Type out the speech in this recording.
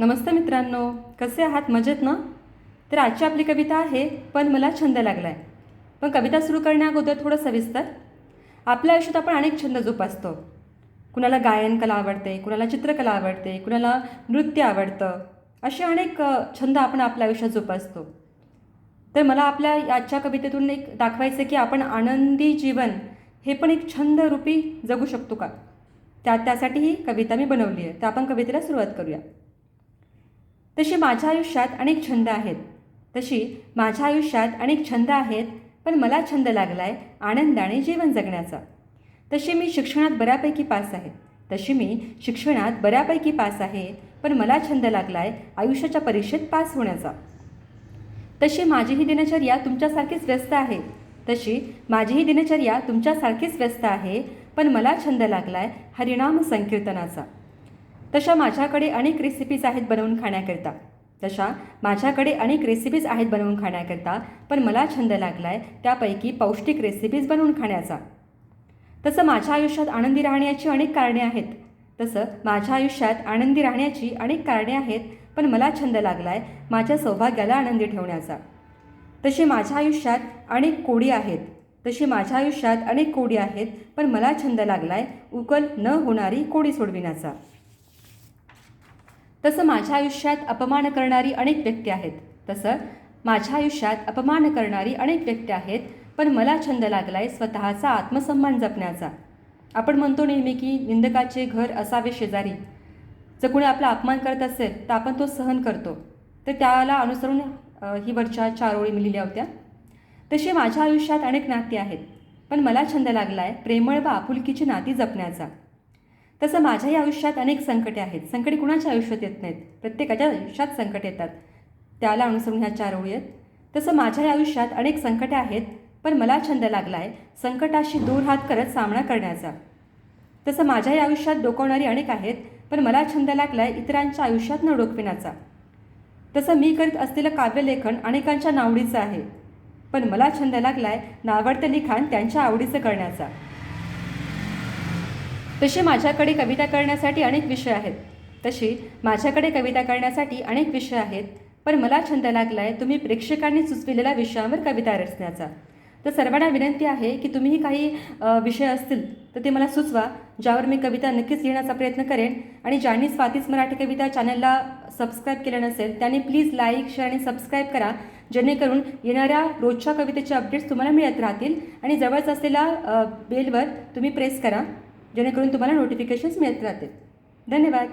नमस्ते मित्रांनो कसे आहात? मजेत ना? तर आजची आपली कविता आहे पण मला छंद लागला आहे पण कविता सुरू करण्याअगोदर थोडं सविस्तर आपल्या आयुष्यात आपण अनेक छंद जोपासतो. कुणाला गायन कला आवडते कुणाला चित्रकला आवडते कुणाला नृत्य आवडतं असे अनेक छंद आपण आपल्या आयुष्यात जोपासतो. तर मला आपल्या आजच्या कवितेतून एक दाखवायचं की आपण आनंदी जीवन हे पण एक छंदरूपी जगू शकतो का? त्या त्यासाठी ही कविता मी बनवली आहे तर आपण कवितेला सुरुवात करूया. तशी माझ्या आयुष्यात अनेक छंद आहेत. तशी माझ्या आयुष्यात अनेक छंद आहेत पण मला छंद लागला आहे आनंदाने जीवन जगण्याचा. तशी मी शिक्षणात बऱ्यापैकी पास आहे. तशी मी शिक्षणात बऱ्यापैकी पास आहे पण मला छंद लागला आहे आयुष्याच्या परीक्षेत पास होण्याचा. तशी माझी ही दिनचर्या तुमच्यासारखीच व्यस्त आहे. तशी माझी ही दिनचर्या तुमच्यासारखीच व्यस्त आहे पण मला छंद लागला आहे हरिनाम संकीर्तनाचा. तशा माझ्याकडे अनेक रेसिपीज आहेत बनवून खाण्याकरिता. तशा माझ्याकडे अनेक रेसिपीज आहेत बनवून खाण्याकरिता पण मला छंद लागला आहे त्यापैकी पौष्टिक रेसिपीज बनवून खाण्याचा. तसं माझ्या आयुष्यात आनंदी राहण्याची अनेक कारणे आहेत. तसं माझ्या आयुष्यात आनंदी राहण्याची अनेक कारणे आहेत पण मला छंद लागला आहे माझ्या सौभाग्याला आनंदी ठेवण्याचा. तशी माझ्या आयुष्यात अनेक कोडी आहेत. तशी माझ्या आयुष्यात अनेक कोडी आहेत पण मला छंद लागला आहे उकल न होणारी कोडी सोडविण्याचा. तसं माझ्या आयुष्यात अपमान करणारी अनेक व्यक्ती आहेत. तसं माझ्या आयुष्यात अपमान करणारी अनेक व्यक्ती आहेत पण मला छंद लागला आहे स्वतःचा आत्मसन्मान जपण्याचा. आपण म्हणतो नेहमी की निंदकाचे घर असावे शेजारी. जर कोणी आपला अपमान करत असेल तर आपण तो सहन करतो. तर त्याला अनुसरून ही वरच्या चार ओळी मी लिहिल्या होत्या. तसे माझ्या आयुष्यात अनेक नाती आहेत पण मला छंद लागला आहे प्रेमळ व आपुलकीची नाती जपण्याचा. तसं माझ्याही आयुष्यात अनेक संकटे आहेत. संकटे कुणाच्या आयुष्यात येत नाहीत? प्रत्येकाच्या आयुष्यात संकट येतात. त्याला अनुसरून ह्या चार ओळी आहेत. तसं माझ्याही आयुष्यात अनेक संकटे आहेत पण मला छंद लागला आहे संकटाशी दूर हात करत सामना करण्याचा. तसं माझ्याही आयुष्यात डोकवणारी अनेक आहेत पण मला छंद लागला आहे इतरांच्या आयुष्यात न डोकविण्याचा. तसं मी करीत असलेलं काव्यलेखन अनेकांच्या नावडीचं आहे पण मला छंद लागला आहे नावडतं लिखाण त्यांच्या आवडीचं करण्याचा. तशी माझ्याकडे कविता करण्यासाठी अनेक विषय आहेत. तशी माझ्याकडे कविता करण्यासाठी अनेक विषय आहेत पण मला छंद लागला आहे तुम्ही प्रेक्षकांनी सुचविलेल्या विषयांवर कविता रचण्याचा. तर सर्वांना विनंती आहे की तुम्हीही काही विषय असतील तर ते मला सुचवा ज्यावर मी कविता नक्कीच लिहिण्याचा प्रयत्न करेन. आणि ज्यांनी स्वातीच मराठी कविता चॅनलला सबस्क्राईब केलं नसेल त्यांनी प्लीज लाईक शेअर आणि सबस्क्राईब करा जेणेकरून येणाऱ्या रोजच्या कवितेचे अपडेट्स तुम्हाला मिळत राहतील. आणि जवळच असलेल्या बेलवर तुम्ही प्रेस करा. जेणेकरून तुम्हाला नोटिफिकेशन्स मिळत राहतील. धन्यवाद.